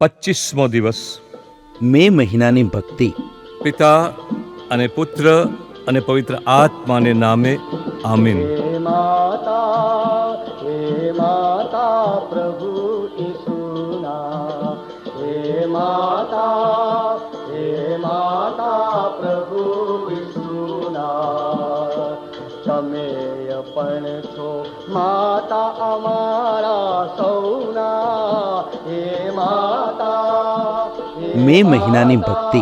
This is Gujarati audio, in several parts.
પચીસમો દિવસ. મે મહિનાની ભક્તિ. પિતા અને પુત્ર અને પવિત્ર આત્માને નામે આમીન. માતા માતા પ્રભુ ઈસુના. હે માતા મે મહિનાની ભક્તિ.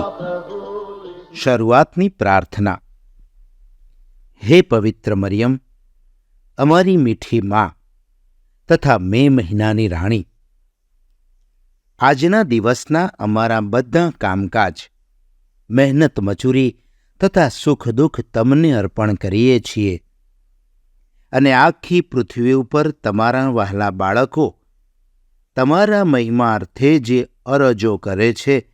શરૂઆતની પ્રાર્થના. હે પવિત્ર મરિયમ, અમારી મીઠી માં તથા મે મહિનાની રાણી. આજના દિવસના અમારા બધા કામકાજ, મહેનત મજૂરી તથા સુખ દુઃખ તમને અર્પણ કરીએ છીએ. અને આખી પૃથ્વી ઉપર તમારા વહાલા બાળકો તમારા મહિમા અર્થે જે અરજો કરે છે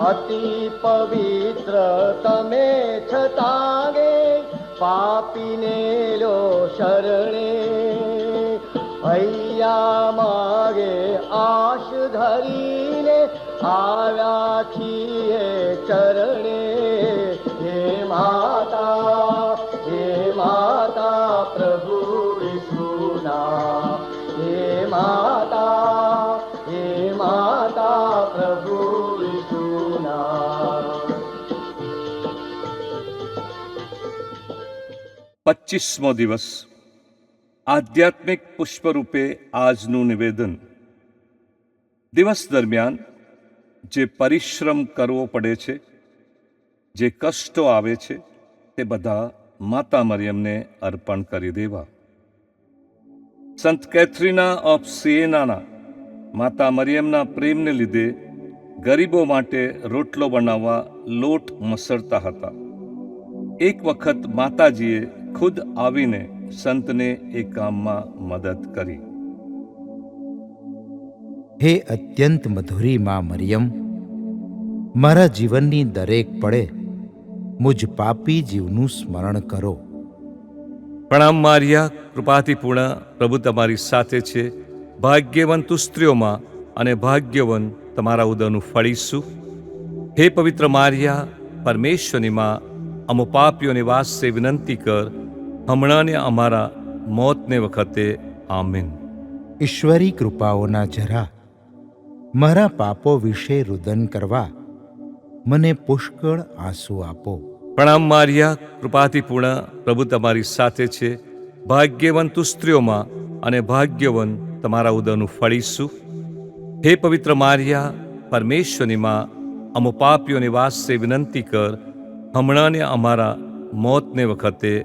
अति पवित्र तमे छतागे पापिने लो शरणे। अय्या मागे आश अयमागे आशघरि चरणे। પચીસમો દિવસ. આધ્યાત્મિક પુષ્પરૂપે આજનું નિવેદન. દિવસ દરમિયાન જે પરિશ્રમ કરવો પડે છે, જે કષ્ટો આવે છે, તે બધા માતા મરિયમને અર્પણ કરી દેવા. સંત કેથરીના ઓફ સિએનાના માતા મરિયમના પ્રેમને લીધે ગરીબો માટે રોટલો બનાવવા લોટ મસળતા હતા. એક વખત માતાજીએ ખુદ આવીને સંતને એ કામમાં મદદ કરી. હે અત્યંત મધુરી માં મરિયમ મારા જીવનની દરેક પડે મુજ પાપી જીવનું સ્મરણ કરો. પ્રણામ મારિયા કૃપાથી પૂર્ણ પ્રભુ તમારી સાથે છે. ભાગ્યવંત સ્ત્રીઓમાં અને ભાગ્યવન તમારા ઉદરનું ફળીશું હે પવિત્ર મારિયા પરમેશ્વરની માં અમો પાપીઓને વાસે વિનંતી કર હમણાં ને અમારા મોતને વખતે આમીન. ઈશ્વરી કૃપાઓના જરા મારા પાપો વિશે રુદન કરવા મને પુષ્કળ આંસુ આપો. પ્રણામ મારિયા કૃપાથી પૂર્ણ પ્રભુ તમારી સાથે છે. ભાગ્યવંત તું સ્ત્રીઓમાં અને ભાગ્યવન તમારા ઉદરનું ફળીશું હે પવિત્ર મારિયા પરમેશ્વરની માં અમો પાપીઓની વાસે વિનંતી કર હમણાંને અમારા મોતને વખતે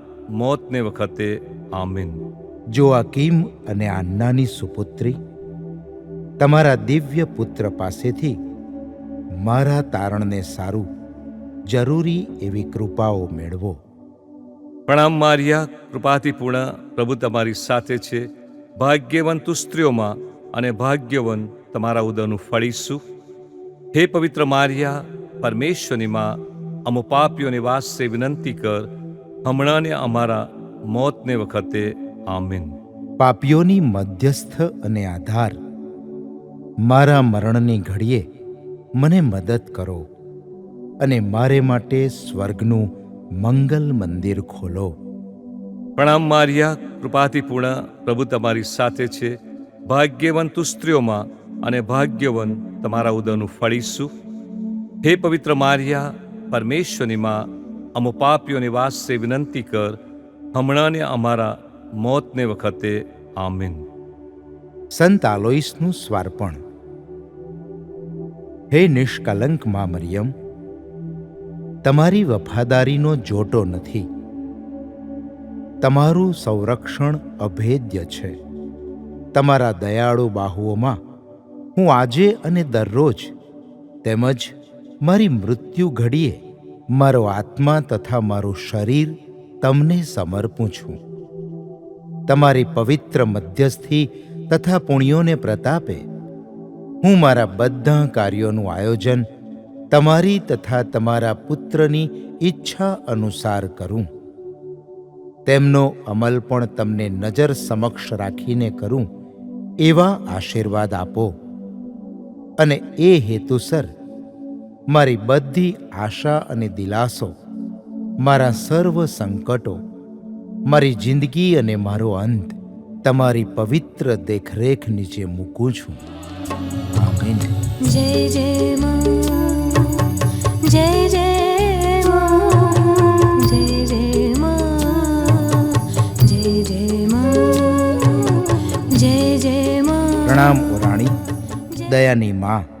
મોતને વખતે આમીન. જો અકીમ અને આન્નાની સુપુત્રી તમારા દિવ્ય પુત્ર પાસેથી મારા તારણને સારું જરૂરી એવી કૃપાઓ મેળવો. પ્રણામ મારિયા કૃપાથી પૂર્ણ પ્રભુ તમારી સાથે છે. ભાગ્યવંત તું સ્ત્રીઓમાં અને ભાગ્યવન તમારા ઉદરનું ફળીશું હે પવિત્ર મારિયા પરમેશ્વરની માં અમો પાપીઓને વાસ્તે વિનંતી કર હમણાં ને અમારા મોતને વખતે આમીન. પાપીઓની મધ્યસ્થ અને આધાર. મારા મરણની ઘડીએ મને મદદ કરો અને મારે માટે સ્વર્ગનું મંગલ મંદિર ખોલો. પ્રણામ મારિયા કૃપાથી પૂર્ણ પ્રભુ તમારી સાથે છે. ભાગ્યવંત તું સ્ત્રીઓમાં અને ભાગ્યવન તમારા ઉદરનું ફળીશું હે પવિત્ર મારિયા પરમેશ્વરની માં અમો પાપીઓની વાસ્તે વિનંતી કર, હમણાંને અમારા મોતને વખતે આમીન. સંત આલોઈસનું સ્વાર્પણ. હે નિષ્કલંક મા મરિયમ, તમારી વફાદારીનો જોટો નથી. તમારું સંરક્ષણ અભેદ્ય છે. તમારા દયાળુ બાહુઓમાં હું આજે અને દરરોજ તેમજ મારી મૃત્યુ ઘડીએ મારો આત્મા તથા મારું શરીર તમને સમર્પું છું. તમારી પવિત્ર મધ્યસ્થી તથા પુણ્યોને પ્રતાપે હું મારા બધા કાર્યોનું આયોજન તમારી તથા તમારા પુત્રની ઈચ્છા અનુસાર કરું. તેમનો અમલ પણ તમને નજર સમક્ષ રાખીને કરું, એવા આશીર્વાદ આપો. અને એ હેતુસર મારી બધી આશા અને દિલાસો મારા સર્વ સંકટો મારી જિંદગી અને મારો અંત તમારી પવિત્ર દેખરેખ નીચે મૂકું છું. આમીન. જય જય જય જય જય જય જય જય માં જય જય માં. પ્રણામ ઓરાણી દયાની માં.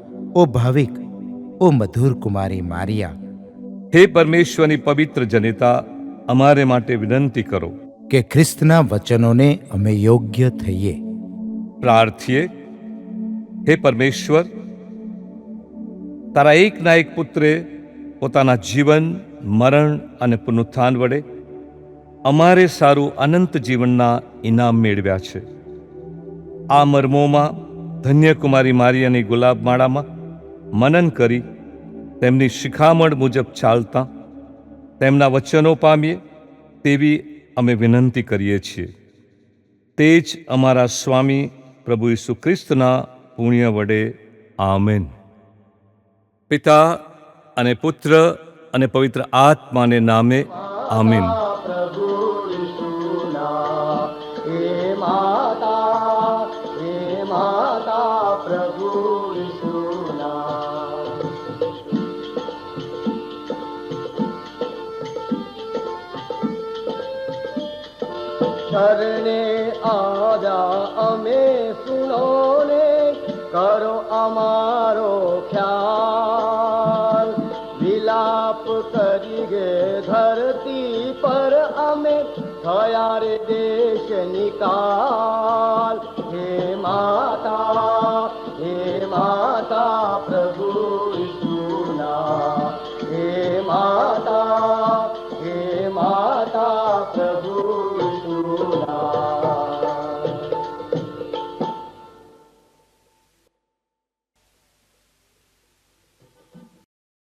ઓ ભાવિક ઓ મધુર કુમારી મારિયા હે પરમેશ્વરની પવિત્ર જનિતા અમારે માટે વિનંતી કરો. કે ખ્રિસ્તના વચનોને અમે યોગ્ય થઈએ. પ્રાર્થીએ હે પરમેશ્વર તારા એકના એક પુત્રે પોતાના જીવન મરણ અને પુનરુત્થાન વડે અમારે સારું અનંત જીવનના ઇનામ મેળવ્યા છે. આ મર્મોમાં ધન્યકુમારી મારિયાની ગુલાબ માળામાં મનન કરી તેમની શિખામણ મુજબ ચાલતા તેમના વચનો પામીએ તેવી અમે વિનંતી કરીએ છીએ. તે જ અમારા સ્વામી પ્રભુ ઈસુ ખ્રિસ્તના પુણ્ય વડે આમેન. પિતા અને પુત્ર અને પવિત્ર આત્માને નામે આમીન. શરણે આજા અમે સુનો ને કરો અમારો ખ્યાલ વિલાપ કરી ગે ધરતી પર અમે થયા રે દેશ નિકાલ